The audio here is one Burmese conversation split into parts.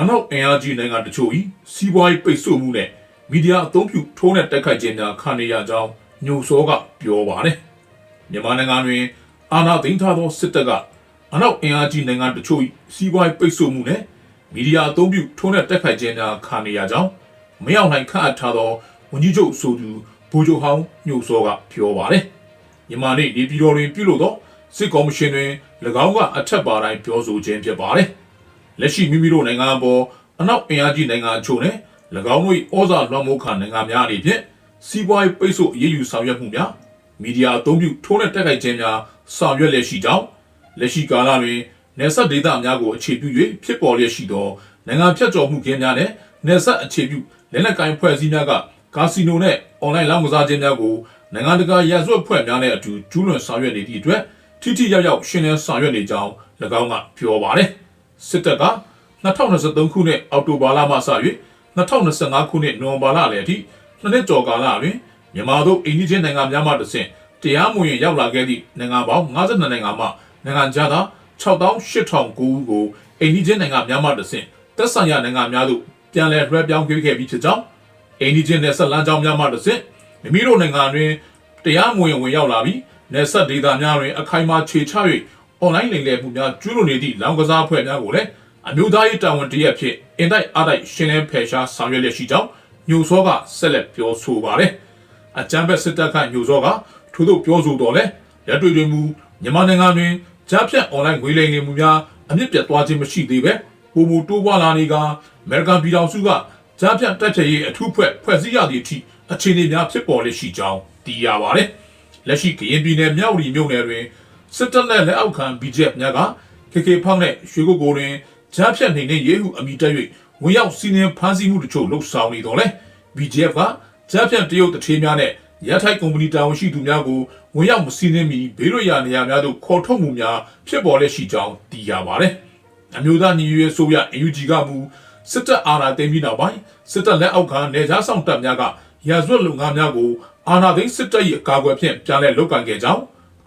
အနောက်အင်အားကြီးနိုင်ငံတချို့၏စီးပွားရေးပိတ်ဆို့မှုနဲ့မီဒီယာအသုံးပြုထိုးနှက်တိုက်ခိုက်ခြင်းများခံနေရကြောင်းညိုစောကပြောပါတယ်မြန်မာနိုင်ငံတွင်အာဏာသိမ်းထားသောစစ်တပ်ကအနောက်အင်အားကြီးနိုင်ငံတချို့၏စီးပွားရေးပိတ်ဆို့မှုနဲ့မီဒီယာအသုံးပြုထိုးနှက်တိုက်ခိုက်ခြင်းများခံနေရကြောင်းမရောက်နိုင်ခန့်အပ်ထားသောဝန်ကြီးချုပ်ဆိုသူဗိုလ်ချုပ်ဟောင်းညိုစောကပြောပါတယ်မြန်မာနေ့နေပြည်တော်တွင်ပြုလုပ်သောစစ်ကော်မရှင်တွင်၎င်းကအထက်ပါတိုင်းပြောဆိုခြင်းဖြစ်ပါတယ် လက်ရှိမိမိတို့နိုင်ငံအပေါ်အနောက်အင်အားကြီးနိုင်ငံအချို့နဲ့၎င်းတို့၏ဩဇာလွှမ်းမိုးခံနိုင်ငံများအနေဖြင့်စီးပွားရေးပိတ်ဆို့အရေးယူဆောင်ရွက်မှုများမီဒီယာအသုံးပြုထိုးနှက်တက်ခိုက်ခြင်းများဆောင်ရွက်လျက်ရှိကြောင်းလက်ရှိကာလတွင်နယ်စပ်ဒေသများကိုအခြေပြု၍ဖြစ်ပေါ်လျက်ရှိသောနိုင်ငံဖြတ်ကျော်မှုခင်းများနဲ့နယ်စပ်အခြေပြုလက်နက်ကိုင်ဖွဲ့စည်းများကကာစီနိုနဲ့အွန်လိုင်းလောင်းကစားခြင်းများကိုနိုင်ငံတကာရာဇဝတ်ဖွဲ့များနဲ့အတူကျူးလွန်ဆောင်ရွက်နေသည့်အတွက်ထိထိရောက်ရောက်ရှင်းလင်းဆောင်ရွက်နေကြောင်း၎င်းကပြောပါတယ် စစ်တပ်က2023ခုနှစ်အောက်တိုဘာလမှစ၍2025ခုနှစ်နိုဝင်ဘာလလယ်အထိနှစ်နှစ်ကျော်ကာလတွင်မြန်မာတို့အိန္ဒိချင်းနိုင်ငံများမှတဆင့်တရားမဝင်ရောက်လာခဲ့သည့်နိုင်ငံပေါင်း52နိုင်ငံမှနိုင်ငံခြားသား68,009ဦးကိုအိန္ဒိချင်းနိုင်ငံများမှတဆင့်သက်ဆိုင်ရာနိုင်ငံများသို့ပြန်လည်လွှဲပြောင်းပေးခဲ့ပြီးဖြစ်ကြောင်းအိန္ဒိချင်းနယ်ဆက်လမ်းကြောင်းများမှတဆင့်မိမိတို့နိုင်ငံတွင်တရားမဝင်ဝင်ရောက်လာပြီးနယ်ဆက်ဒေသများတွင်အခိုင်အမာခြေချ၍ အွန်လိုင်းလိမ်လည်မှုများကျူးလွန်နေသည့်လောင်ကစားအဖွဲ့များကိုလည်းအမျိုးသားရေးတာဝန်တရက်ဖြစ်အင်တိုက်အားတိုက်ရှင်းလင်းဖယ်ရှားဆောင်ရွက်လျက်ရှိကြောင်းညိုစောကဆက်လက်ပြောဆိုပါတယ်။အကြမ်းဖက်စစ်တပ်ကညိုစောကထို့သို့ပြောဆိုတော်လဲရတွေ့တွေမူမြန်မာနိုင်ငံတွင်ကြားဖြတ်အွန်လိုင်းငွေလိမ်နေမှုများအမြင့်ပြတ်သွားခြင်းမရှိသေးပဲပုံမူတိုးပွားလာနေကအမေရိကန်ပြည်ထောင်စုကကြားဖြတ်တက်ချေရေးအထူးဖွဲ့ဖွဲ့စည်းရသည့်အထိအခြေအနေများဖြစ်ပေါ်လျက်ရှိကြောင်းသိရပါတယ်။လက်ရှိကရင်ပြည်နယ်မြောက်ရီမြို့နယ်တွင် စစ်တပ်နဲ့လက်အောက်ခံ BJP များက KK ဖောက်နဲ့ရွှေကုတ်ကိုတွင်ကြားဖြတ်နေတဲ့ရဲဟုအမိတက်၍ဝင်ရောက်စီးနင်းဖမ်းဆီးမှုတချို့လှုပ်ဆောင်နေတော့လဲ BJP ကကြားဖြတ်တရုတ်တထေးများနဲ့ရထိုက်ကုမ္ပဏီတာဝန်ရှိသူများကိုဝင်ရောက်မစီးနင်းမီဘေးလွတ်ရာနေရာများသို့ခေါ်ထုတ်မှုများဖြစ်ပေါ်လက်ရှိကြောင်းသိရပါတယ်။အမျိုးသားညီညွတ်ရေးဆိုရ UNG ကမူစစ်တပ်အာဏာသိမ်းပြီးနောက်ပိုင်းစစ်တပ်လက်အောက်ခံနေကြားဆောင်တပ်များကရာဇဝတ်လုပ်ငန်းများကိုအာဏာသိမ်းစစ်တပ်၏အကာအကွယ်ဖြင့်ပြန်လည်လုပ်ကင်ခဲ့ကြောင်း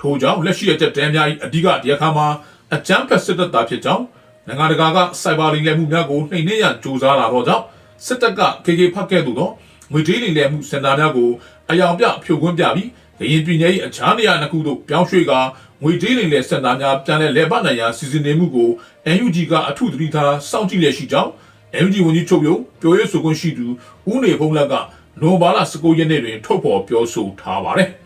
ထို့ကြောင့်လက်ရှိအကျက်တန်းများ၏အဓိကတရားခါမှာအကြမ်းဖက်စစ်တပ်သားဖြစ်ကြောင်းနိုင်ငံတကာကစိုက်ဘာလိမ်လည်မှုများကိုနှိမ်နင်းရန်ကြိုးစားလာတော့ကြောင့်စစ်တပ်က KK ဖတ်ခဲ့သူသောငွေကြေးလိမ်လည်မှုစင်တာများကိုအယောင်ပြဖြိုခွင်းပြပြီးရရင်ပြည်နယ်၏အခြားနေရာတစ်ခုသို့ပြောင်းရွှေ့ကာငွေကြေးလိမ်လည်စင်တာများပြန်လည်လဲပတ်နိုင်ရန်စီစဉ်နေမှုကို NUG ကအထူးသတိထားစောင့်ကြည့်လျက်ရှိကြောင်း NUG ဝန်ကြီးချုပ်ရုံပြောရေးဆိုခွင့်ရှိသူဦးနေဖုံးလက်ကနိုဘာလ19ရက်နေ့တွင်ထုတ်ဖော်ပြောဆိုထားပါတယ်။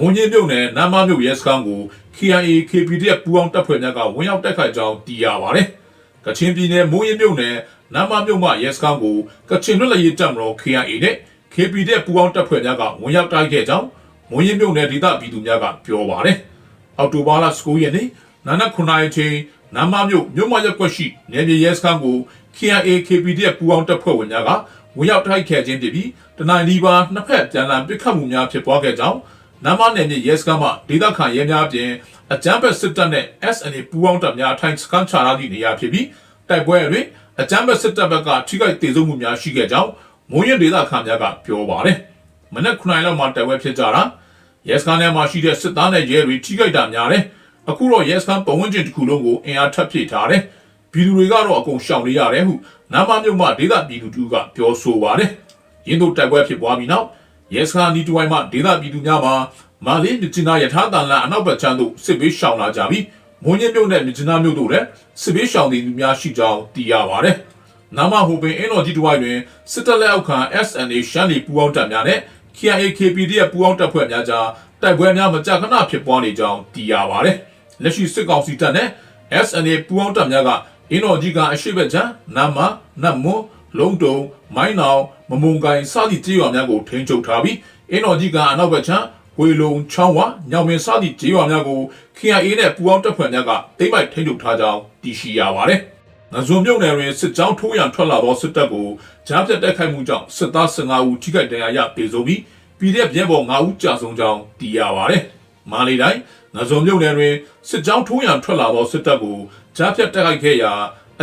မွန်ကြီးမြုပ်နယ်နမ်းမမြုပ်ရဲစခန်းကို KIA KPDF ပူးပေါင်းတပ်ဖွဲ့များကဝင်ရောက်တိုက်ခိုက်ကြောင်းသိရပါတယ်။ကချင်ပြည်နယ်မွန်ကြီးမြုပ်နယ်နမ်းမမြုပ်မှရဲစခန်းကိုကချင်လွတ်လပ်ရေးတပ်မတော် KIA နဲ့ KPDF ပူးပေါင်းတပ်ဖွဲ့များကဝင်ရောက်တိုက်ခဲ့ကြောင်းမွန်ကြီးမြုပ်နယ်ဒေသပြည်သူများကပြောပါတယ်။အောက်တိုဘာလ19ရက်နေ့နာနက်9နာရီချိန်နမ်းမမြုပ်မြို့မရက်ကွက်ရှိနယ်မြေရဲစခန်းကို KIA KPDF ပူးပေါင်းတပ်ဖွဲ့ဝင်များကဝင်ရောက်တိုက်ခဲ့ခြင်းဖြစ်ပြီးတနင်္လာနေ့ပါနှစ်ဖက်ပြန်လည်ပစ်ခတ်မှုများဖြစ်ပွားခဲ့ကြောင်း နမ်းမနယ်မြေရဲစခန်းမှဒေသခံရဲများအပြင်အကြမ်းဖက်စစ်တပ်နဲ့ SNA ပူးပေါင်းတပ်များထိုင်စခန်းချထားသည့်နေရာဖြစ်ပြီးတိုက်ပွဲတွင်အကြမ်းဖက်စစ်တပ်ဘက်ကထိခိုက်ဒေဆုံးမှုများရှိခဲ့ကြောင်းမွန်ရဒေသခံများကပြောပါတယ်။မနက်9နာရီလောက်မှာတိုက်ပွဲဖြစ်ကြတာရဲစခန်းထဲမှာရှိတဲ့စစ်သားနဲ့ရဲတွေထိခိုက်တာများတယ်။အခုတော့ရဲစခန်းပတ်ဝန်းကျင်တစ်ခုလုံးကိုအင်အားထပ်ဖြည့်ထားတယ်။ပြည်သူတွေကတော့အကုန်ရှောင်နေရတယ်ဟုနမ်းမမြို့မှဒေသပြည်သူတို့ကပြောဆိုပါတယ်။ရင်းတို့တိုက်ပွဲဖြစ်ပွားပြီးနောက် ရဲစခန်းနီးတဝိုင်းမှဒေသပြည်သူများမှာမာလေးမြစ်ချနာယထာတန်လန်အနောက်ဘက်ချမ်းသို့စစ်ဘေးရှောင်လာကြပြီးမွန်ညင်းမြို့နဲ့မြစ်ချနာမြို့တို့လည်းစစ်ဘေးရှောင်တွေများရှိကြောင်းသိရပါတယ်။နာမဟိုပင်အင်းတော်ကြီးတဝိုင်းတွင်စစ်တပ်လက်အောက်ခံ SNA ရှမ်းလီပူးပေါင်းတပ်များနဲ့ KIA KPDF ပူးပေါင်းတပ်ဖွဲ့များကြားတိုက်ပွဲများမကြာခဏဖြစ်ပွားနေကြောင်းသိရပါတယ်။လက်ရှိစစ်ကောင်စီတပ်နဲ့ SNA ပူးပေါင်းတပ်များကအင်းတော်ကြီးကအရှိတ်ဘက်ချမ်းနာမနတ်မွန် လုံးတုံမိုင်းနောင်မမုံကိုင်စသည့်ကြေးရွာများကိုထိန်းချုပ်ထားပြီးအင်းတော်ကြီးကအနောက်ဘက်ချမ်းဝေလုံချောင်းဝညောင်ပင်စသည့်ကြေးရွာများကို KIA နဲ့ပူးပေါင်းတပ်ဖွဲ့များကတိမ့်ပိုက်ထိန်းချုပ်ထားကြောင်းသိရှိရပါတယ်။ငဇွန်မြုပ်နယ်တွင်စစ်ကြောင်းထိုးရန်ထွက်လာသောစစ်တပ်ကိုကြားဖြတ်တိုက်ခိုက်မှုကြောင့်စစ်သား15ဦးထိခိုက်ဒဏ်ရာရပေဆုံးပြီးပြည်တဲ့ရဲဘော်9ဦးကြာဆုံးကြောင်းသိရပါတယ်။မာလီတိုင်းငဇွန်မြုပ်နယ်တွင်စစ်ကြောင်းထိုးရန်ထွက်လာသောစစ်တပ်ကိုကြားဖြတ်တိုက်ခိုက်ခဲ့ရာ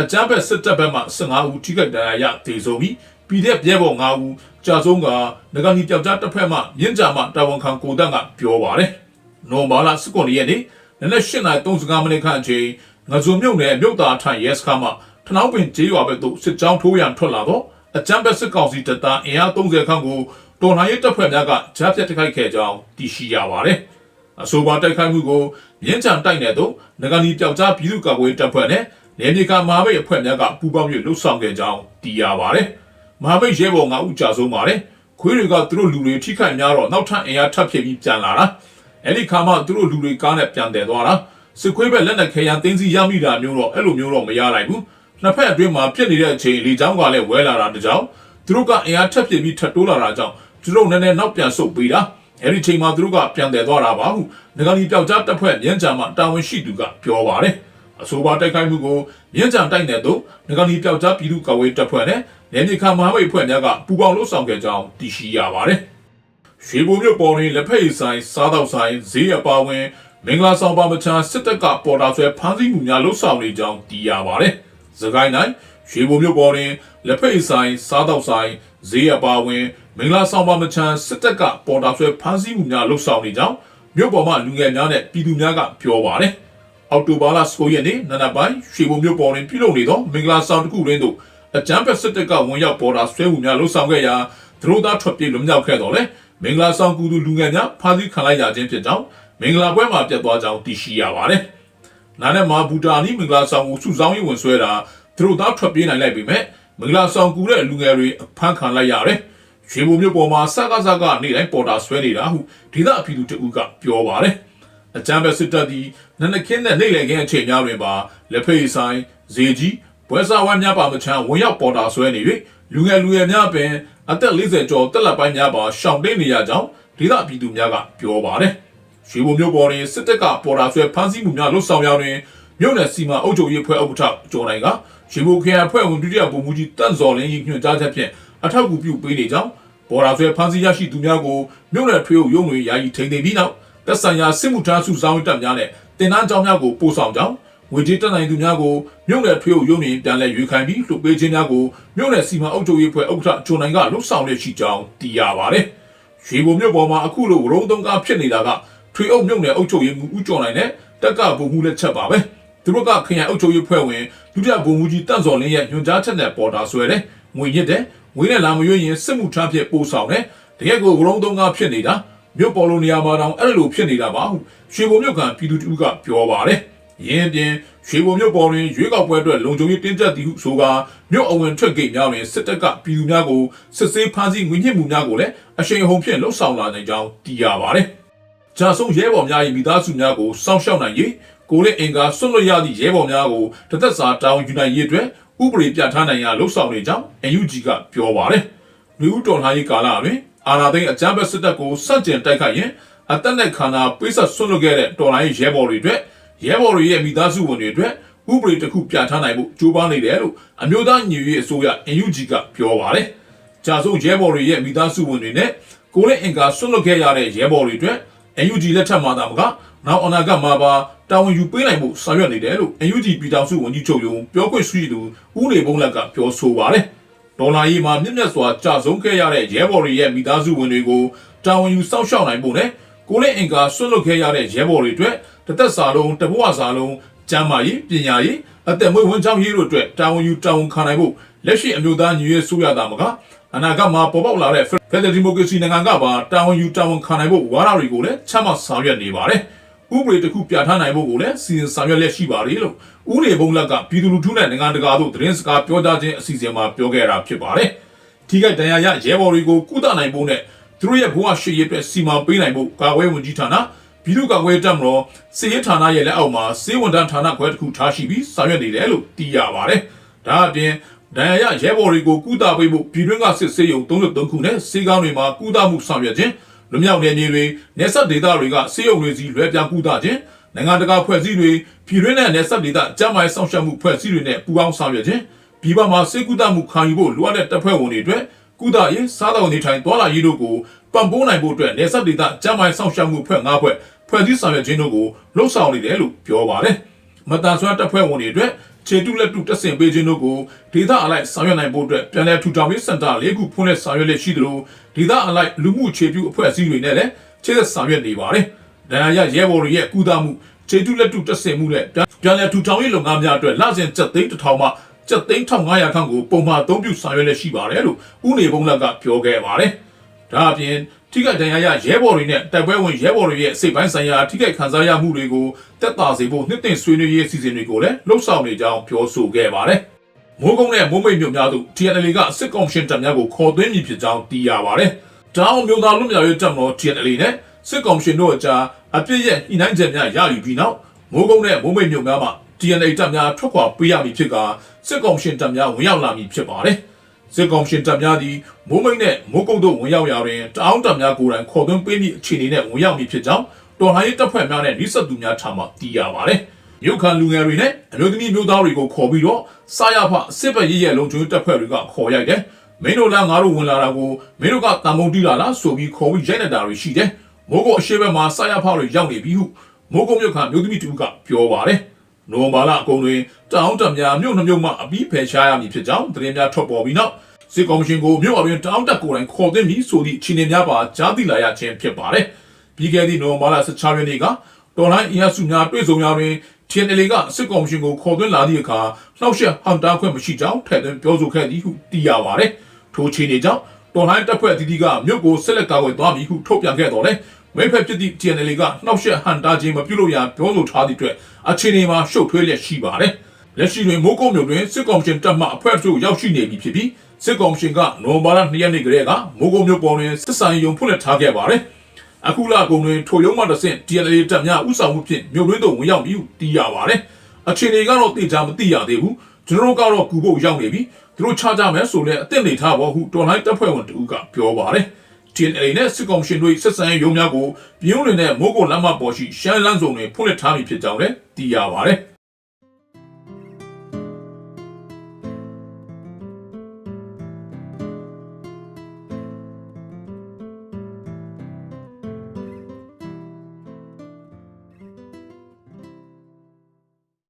အကြမ်းဖက်စစ်တပ်ဘက်မှ15ဦးထိခိုက်ဒဏ်ရာရဒေဆုံးပြီးပြည်တဲ့ရဲဘော်9ဦးကြာဆုံးကငကနီပြောက်ကြားတစ်ဖက်မှမြင့်ကြမှတာဝန်ခံကိုတန့်ကပြောပါတယ်။နိုမာလာ19ရက်နေ့နနက်8:35မိနစ်ခန့်အချိန်ငဇုံမြုပ်နယ်မြို့သားထိုင်ရဲစခန်းမှထနောင်းပင်ကျေးရွာဘက်သို့စစ်ကြောင်းထိုးရန်ထွက်လာတော့အကြမ်းဖက်စစ်ကောင်စီတပ်သားအင်အား30ခန့်ကိုတော်လှန်ရေးတပ်ဖွဲ့များကကြားဖြတ်တိုက်ခိုက်ခဲ့ကြောင်းသိရှိရပါတယ်။အဆိုပါတိုက်ခိုက်မှုကိုမြင်းချံတိုက်နယ်သို့ငကနီပျောက်ကြားပြည်သူ့ကာကွယ်ရေးတပ်ဖွဲ့နဲ့ နေမြေကမဟာမိတ်အဖွဲ့များကပူးပေါင်း၍လှုပ်ဆောင်ခဲ့ကြောင်းသိရပါတယ်။မဟာမိတ်ရဲဘော်9ဦးကြာဆုံးပါတယ်။ခွေးတွေကသူတို့လူတွေထိခိုက်များတော့နောက်ထပ်အင်အားထပ်ဖြည့်ပြီးပြန်လာတာ။အဲ့ဒီခါမှသူတို့လူတွေကားနဲ့ပြန်တယ်သွားတာ။စစ်ခွေးဘက်လက်နက်ခဲယံတင်းစီရမိတာမျိုးတော့အဲ့လိုမျိုးတော့မရနိုင်ဘူး။နှစ်ဖက်အတွင်းမှာပြစ်နေတဲ့အချိန်လေချောင်းကလည်းဝဲလာတာတကြောင်သူတို့ကအင်အားထပ်ဖြည့်ပြီးထပ်တိုးလာတာကြောင့်သူတို့နည်းနည်းနောက်ပြန်ဆုတ်ပေးတာ။အဲ့ဒီချိန်မှာသူတို့ကပြန်တယ်သွားတာပါဟုငကလီပျောက်ကြားတပ်ဖွဲ့မြင်းကြံမှတာဝန်ရှိသူကပြောပါတယ်။ အဆိုပါတိုက်ခိုက်မှုကိုမြင်းကြံတိုက်နယ်သို့ငကလီပျောက်ကြားပြည်သူ့ကာကွယ်တပ်ဖွဲ့နဲ့နေမြေခါမဟာမိတ်အဖွဲ့များကပူးပေါင်းလှုပ်ဆောင်ခဲ့ကြောင်းသိရှိရပါတယ်။ရွှေဘုံမြို့ပေါ်တွင်လက်ဖက်ရည်ဆိုင်စားတော့ဆိုင်ဈေးအပါဝင် မင်္ဂလာဆောင်ပါမချာစစ်တပ်ကပေါ်တာဆွဲဖမ်းဆီးမှုများလှုပ်ဆောင်နေကြောင်းသိရပါတယ်။သခိုင်းတိုင်းရွှေဘုံမြို့ပေါ်တွင်လက်ဖက်ရည်ဆိုင်စားတော့ဆိုင်ဈေးအပါဝင်မင်္ဂလာဆောင်ပါမချာစစ်တပ်ကပေါ်တာဆွဲဖမ်းဆီးမှုများလှုပ်ဆောင်နေကြောင်းမြို့ပေါ်မှလူငယ်များနဲ့ပြည်သူများကပြောပါတယ်။ အောက်တိုဘာလ9ရက်နေ့နနက်ပိုင်းရွှေဘုံမြို့ပေါ်တွင်ပြုလုပ်နေသောမင်္ဂလာဆောင်တစ်ခုတွင်သို့အကြမ်းဖက်စစ်တပ်ကဝင်ရောက်ပေါ်တာဆွဲမှုများလှုပ်ဆောင်ခဲ့ရာသူတို့သားထွက်ပြေးလွတ်မြောက်ခဲ့တော်လဲမင်္ဂလာဆောင်ကူသူလူငယ်များဖမ်းဆီးခံလိုက်ရခြင်းဖြစ်ကြောင်းမင်္ဂလာပွဲမှာပြတ်သွားကြောင်းသိရှိရပါတယ်။နာနဲ့မှာဘူတာနီမင်္ဂလာဆောင်ကိုစုဆောင်းရေးဝင်ဆွဲတာသူတို့သားထွက်ပြေးနိုင်လိုက်ပေမဲ့မင်္ဂလာဆောင်ကူတဲ့လူငယ်တွေအဖမ်းခံလိုက်ရတယ်။ရွှေဘုံမြို့ပေါ်မှာစကားစကားနေတိုင်းပေါ်တာဆွဲနေတာဟုဒေသအပြည်သူတအုပ်ကပြောပါတယ်။ အကြမ်းဖက်စစ်တပ်သည်နနခင်းတဲ့နေလေခင်းအချိန်များတွင်ပါလက်ဖေးဆိုင်ဇေကြီးပွဲစားဝိုင်းများပါမချမ်းဝင်ရောက်ပေါ်တာဆွဲနေ၍လူငယ်လူငယ်များပင်အသက်40ကျော်တက်လက်ပိုင်းများပါရှောင်တိတ်နေရကြောင်းဒေသပြည်သူများကပြောပါတယ်။ရွှေဘုံမြို့ပေါ်တွင်စစ်တပ်ကပေါ်တာဆွဲဖမ်းဆီးမှုများလှုပ်ဆောင်ရာတွင်မြို့နယ်စီမံအုပ်ချုပ်ရေးဖွဲ့ဥက္ကဋ္ဌကျော်နိုင်ကရွှေဘုံခရိုင်အဖွဲ့ဝင်ဒုတိယဗိုလ်မှူးကြီးတန့်စော်လင်း၏ညွှန်ကြားချက်ဖြင့်အထောက်အကူပြုပေးနေကြောင်းပေါ်တာဆွဲဖမ်းဆီးရရှိသူများကိုမြို့နယ်ထွေအုပ်ရုံးတွင်ယာယီထိန်းသိမ်းပြီးနောက် သက်ဆိုင်ရာစစ်မှုထမ်းစုဆောင်ရေးတပ်များနဲ့တင်နန်းကြောင်းများကိုပို့ဆောင်ကြောင်းငွေကြေးတက်နိုင်သူများကိုမြို့နယ်ထွေအုပ်ရုံးတွင်ပြန်လည်ရွေးခိုင်းပြီးလှုပ်ပေးခြင်းများကိုမြို့နယ်စီမံအုပ်ချုပ်ရေးဖွဲ့ဥက္ကဋ္ဌဂျွန်နိုင်ကလှုပ်ဆောင်လက်ရှိကြောင်းသိရပါတယ်။ရွှေဘုံမြို့ပေါ်မှာအခုလိုဝရုံသုံးကားဖြစ်နေတာကထွေအုပ်မြို့နယ်အုပ်ချုပ်ရေးမှူးဦးကျော်နိုင်နဲ့တက်ကဗိုလ်မှူးလက်ချက်ပါပဲ။သူတို့ကခရိုင်အုပ်ချုပ်ရေးဖွဲ့ဝင်ဒုတိယဗိုလ်မှူးကြီးတန့်စော်လင်းရဲ့ညွှန်ကြားချက်နဲ့ပေါ်တာဆွဲတယ်။ငွေညစ်တယ်။ငွေနဲ့လာမရွေးရင်စစ်မှုထမ်းဖြစ်ပို့ဆောင်တယ်။တကယ်ကိုဝရုံသုံးကားဖြစ်နေတာ။ မြို့ပေါ်လိုနေရာမှာတောင်အဲ့လိုဖြစ်နေတာပါဟုရွှေဘုံမြို့ကပြည်သူတူကပြောပါတယ်။ရင်းပြင်ရွှေဘုံမြို့ပေါ်တွင်ရွေးကောက်ပွဲအတွက်လုံခြုံရေးတင်းကျပ်သည်ဟုဆိုကာမြို့အဝင်ထွက်ဂိတ်များတွင်စစ်တပ်ကပြည်သူများကိုစစ်ဆေးဖမ်းဆီးငွေညှစ်မှုများကိုလည်းအရှိန်အဟုန်ဖြင့်လှုပ်ဆောင်လာနိုင်ကြောင်းသိရပါတယ်။ဂျာဆုံရဲဘော်များ၏မိသားစုများကိုစောင့်ရှောက်နိုင်ရေးကိုလေးအင်္ဂါဆွတ်လွတ်ရသည့်ရဲဘော်များကိုတသက်စာတောင်းယူနိုင်ရေးအတွက်ဥပဒေပြဋ္ဌာန်းနိုင်ရလှုပ်ဆောင်နေကြောင်း UNG ကပြောပါတယ်။လူဦးတော်လှန်ရေးကာလတွင် အာနာသိန်းအကြမ်းဖက်စစ်တပ်ကိုစန့်ကျင်တိုက်ခိုက်ရင်အသက်နဲ့ခန္ဓာပိတ်ဆက်ဆွတ်လွတ်ခဲ့တဲ့တော်လိုင်းရဲဘော်တွေအတွက်ရဲဘော်တွေရဲ့မိသားစုဝင်တွေအတွက်ဥပဒေတစ်ခုပြဋ္ဌာန်းနိုင်ဖို့ကြိုးပမ်းနေတယ်လို့အမျိုးသားညီညွတ်ရေးအစိုးရ NUG ကပြောပါတယ်။ကြာဆုံးရဲဘော်တွေရဲ့မိသားစုဝင်တွေနဲ့ကိုလက်အင်ကာဆွတ်လွတ်ခဲ့ရတဲ့ရဲဘော်တွေအတွက် NUG လက်ထက်မှာသာမကနောက်အနာဂတ်မှာပါတာဝန်ယူပေးနိုင်မှုဆောင်ရွက်နေတယ်လို့ NUG ပြည်ထောင်စုဝန်ကြီးချုပ်ရုံးပြောခွင့်ရှိသူဦးနေဘုံလက်ကပြောဆိုပါတယ်။ ဒေါ်လာရေးမှာမြင့်မြတ်စွာကြာဆုံးခဲ့ရတဲ့ရဲဘော်တွေရဲ့မိသားစုဝင်တွေကိုတာဝန်ယူစောင့်ရှောက်နိုင်ဖို့နဲ့ကိုလေးအင်ကာဆွတ်လွတ်ခဲ့ရတဲ့ရဲဘော်တွေအတွက်တစ်သက်စာလုံးတစ်ဘဝစာလုံးကျမ်းမာရေးပညာရေးအသက်မွေးဝမ်းကြောင်းရေးတို့အတွက်တာဝန်ယူတာဝန်ခံနိုင်ဖို့လက်ရှိအမျိုးသားညီညွတ်ရေးဆိုရတာမကအနာဂတ်မှာပေါ်ပေါက်လာတဲ့ Federal Democracy နိုင်ငံကပါတာဝန်ယူတာဝန်ခံနိုင်ဖို့ဝါဒတွေကိုလည်းချမှတ်ဆောင်ရွက်နေပါတယ်။ဥပဒေတစ်ခုပြဋ္ဌာန်းနိုင်ဖို့ကိုလည်းစီစဉ်ဆောင်ရွက်လက်ရှိပါတယ်လို့ ဦးနေဘုံလက်ကပြည်သူလူထုနဲ့နိုင်ငံတကာတို့သတင်းစကားပြောကြားခြင်းအစီအစဉ်မှာပြောခဲ့တာဖြစ်ပါတယ်။ထိခိုက်ဒဏ်ရာရရဲဘော်တွေကိုကုသနိုင်ဖို့နဲ့သူတို့ရဲ့ဘဝရှိရေးအတွက်စီမံပေးနိုင်ဖို့ကာကွယ်ဝင်ကြီးဌာနပြည်သူ့ကာကွယ်တပ်မတော်စစ်ရေးဌာနရဲ့လက်အောက်မှာစေဝန်တန်းဌာနခွဲတစ်ခုထားရှိပြီးဆောင်ရွက်နေတယ်လို့သိရပါတယ်။ဒါအပြင်ဒဏ်ရာရရဲဘော်တွေကိုကုသပေးဖို့ပြည်တွင်းကစစ်ဆေးရုံ33ခုနဲ့စေကောင်းတွေမှာကုသမှုဆောင်ရွက်ခြင်းလူမြောက်နယ်မြေတွေနေဆက်ဒေသတွေကစေရုံတွေစီလွှဲပြောင်းကုသခြင်း နိုင်ငံတကာဖွဲ့စည်းတွေပြည်တွင်းနဲ့နေဆက်ဒေသကျန်းမာရေးစောင့်ရှောက်မှုဖွဲ့စည်းတွေနဲ့ပူးပေါင်းဆောင်ရွက်ခြင်းပြည်ပမှာစေကုသမှုခံယူဖို့လိုအပ်တဲ့တပ်ဖွဲ့ဝင်တွေအတွက်ကုသရေးစားတော်နေထိုင်သွားလာရေးတို့ကိုပံ့ပိုးနိုင်ဖို့အတွက်နေဆက်ဒေသကျန်းမာရေးစောင့်ရှောက်မှုဖွဲ့၅ဖွဲ့ဖွဲ့စည်းဆောင်ရွက်ခြင်းတို့ကိုလှုပ်ဆောင်နေတယ်လို့ပြောပါတယ်မတန်ဆွမ်းတပ်ဖွဲ့ဝင်တွေအတွက်ခြေတုလက်တုတက်ဆင်ပေးခြင်းတို့ကိုဒေသအလိုက်ဆောင်ရွက်နိုင်ဖို့အတွက်ပြည်내ထူထောင်ရေးစင်တာ၄ခုဖွင့်လှစ်ဆောင်ရွက်လက်ရှိသလိုဒေသအလိုက်လူမှုခြေပြုအဖွဲ့အစည်းတွေနဲ့လည်းခြေသက်ဆောင်ရွက်နေပါတယ်။ ဒဏ်ရာရရဲဘော်တွေရဲ့ကုသမှုခြေတုလက်တုတက်ဆင်မှုနဲ့ပြည်내ထူထောင်ရေးလုပ်ငန်းများအတွက်လစဉ်ကျပ်သိန်းတစ်ထောင်မှကျပ်သိန်း1500ခန့်ကိုပုံမှန်အသုံးပြုဆောင်ရွက်လက်ရှိပါတယ်လို့ဦးနေဘုံလက်ကပြောခဲ့ပါတယ်။ဒါအပြင်ထိခိုက်ဒဏ်ရာရရဲဘော်တွေနဲ့တိုက်ပွဲဝင်ရဲဘော်တွေရဲ့စိတ်ပိုင်းဆိုင်ရာထိခိုက်ခံစားရမှုတွေကိုတက်တာစေဖို့နှစ်သိမ့်ဆွေးနွေးရေးအစီအစဉ်တွေကိုလည်းလှုပ်ဆောင်နေကြောင်းပြောဆိုခဲ့ပါတယ်။မိုးကုန်းနဲ့မိုးမိတ်မြို့များသို့ TNL ကစစ်ကောင်ရှင်တပ်များကိုခေါ်သွင်းမည်ဖြစ်ကြောင်းသိရပါတယ်။တောင်မြို့သားလူမျိုးရေးတပ်မတော် TNL နဲ့ စစ်ကောင်ရှင်တို့အကြားအပြစ်ရဲ့ညှိနှိုင်းချက်များရယူပြီးနောက်မိုးကုန်းနဲ့မိုးမိတ်မြို့များမှာ TNL တပ်များထွက်ခွာပေးရမည်ဖြစ်ကစစ်ကောင်ရှင်တပ်များဝင်ရောက်လာမည်ဖြစ်ပါတယ်။စစ်ကောင်ရှင်တပ်များသည်မိုးမိတ်နဲ့မိုးကုတ်တို့ဝင်ရောက်ရာတွင်တအောင်းတပ်များကိုယ်တိုင်ခေါ်သွင်းပေးမည့်အခြေအနေနဲ့ဝင်ရောက်မည်ဖြစ်ကြောင်းတော်လှန်ရေးတပ်ဖွဲ့များနဲ့နှိစက်သူများထံမှသိရပါတယ်။ရုပ်ခံလူငယ်တွေနဲ့အမျိုးသမီးမျိုးသားတွေကိုခေါ်ပြီးတော့စာရဖစစ်ဘက်ရည်ရဲ့လုံခြုံရေးတပ်ဖွဲ့တွေကခေါ်ရိုက်တယ်။မင်းတို့လားငါတို့ဝင်လာတာကိုမင်းတို့ကတံမုံတီးလာလားဆိုပြီးခေါ်ပြီးရိုက်နေတာတွေရှိတယ်။ မိုးကုတ်အရှိဘက်မှာစာရဖတွေရောက်နေပြီဟုမိုးကုတ်မြို့ခံမျိုးသမီးတူကပြောပါတယ်။နိုဝင်ဘာလအကုန်တွင်တောင်တက်များမြို့နှမြို့မှအပြီးဖယ်ရှားရမည်ဖြစ်ကြောင်းသတင်းများထွက်ပေါ်ပြီးနောက်စစ်ကော်မရှင်ကိုမြို့အပြင်တောင်တက်ကိုယ်တိုင်ခေါ်သွင်းပြီးဆိုသည့်အခြေအနေများပါကြားသိလာရခြင်းဖြစ်ပါတယ်။ပြီးခဲ့သည့်နိုဝင်ဘာလ16ရက်နေ့ကတော်လိုင်းအင်အားစုများတွေ့ဆုံရာတွင် TNL ကစစ်ကော်မရှင်ကိုခေါ်သွင်းလာသည့်အခါနှောက်ယှက်ဟန်တာခွင့်မရှိကြောင်းထည့်သွင်းပြောဆိုခဲ့သည်ဟုသိရပါတယ်။ထိုအခြေအနေကြောင့် တော်လိုင်းတပ်ဖွဲ့အသီးသီးကမြို့ကိုဆက်လက်ကာကွယ်သွားမည်ဟုထုတ်ပြန်ခဲ့တော်လဲမိဖက်ဖြစ်သည့် TNL ကနှောက်ယှက်ဟန်တာခြင်းမပြုလုပ်ရန်ပြောဆိုထားသည့်အတွက်အခြေအနေမှာရှုပ်ထွေးလျက်ရှိပါတယ်။လက်ရှိတွင်မိုးကုတ်မြို့တွင်စစ်ကောင်ရှင်တပ်မှအဖွဲ့အစည်းရောက်ရှိနေပြီဖြစ်ပြီးစစ်ကောင်ရှင်ကနိုဝင်ဘာလ2ရက်နေ့ကလေးကမိုးကုတ်မြို့ပေါ်တွင်စစ်ဆိုင်ရုံဖွင့်လှစ်ထားခဲ့ပါတယ်။အခုလကုန်တွင်ထိုရုံးမှတစ်ဆင့် TNL တပ်များဥဆောင်မှုဖြင့်မြို့တွင်းသို့ဝင်ရောက်ပြီးသိရပါတယ်။အခြေအနေကတော့သိကြမသိရသေးဘူး။ကျွန်တော်တို့ကတော့ကူဖို့ရောက်နေပြီ။ သူတို့ချကြမယ်ဆိုလဲအသင့်နေထားပါဟုတော်လိုင်းတပ်ဖွဲ့ဝင်တူကပြောပါတယ်။ TNL နဲ့စစ်ကောင်ရှင်တို့ဆက်ဆံရေးရုံးများကိုပြင်းဦးလင်နဲ့မိုးကုတ်လမ်းမပေါ်ရှိရှမ်းလန်းစုံတွင်ဖွင့်လှစ်ထားမည်ဖြစ်ကြောင်းလည်းသိရပါတယ်။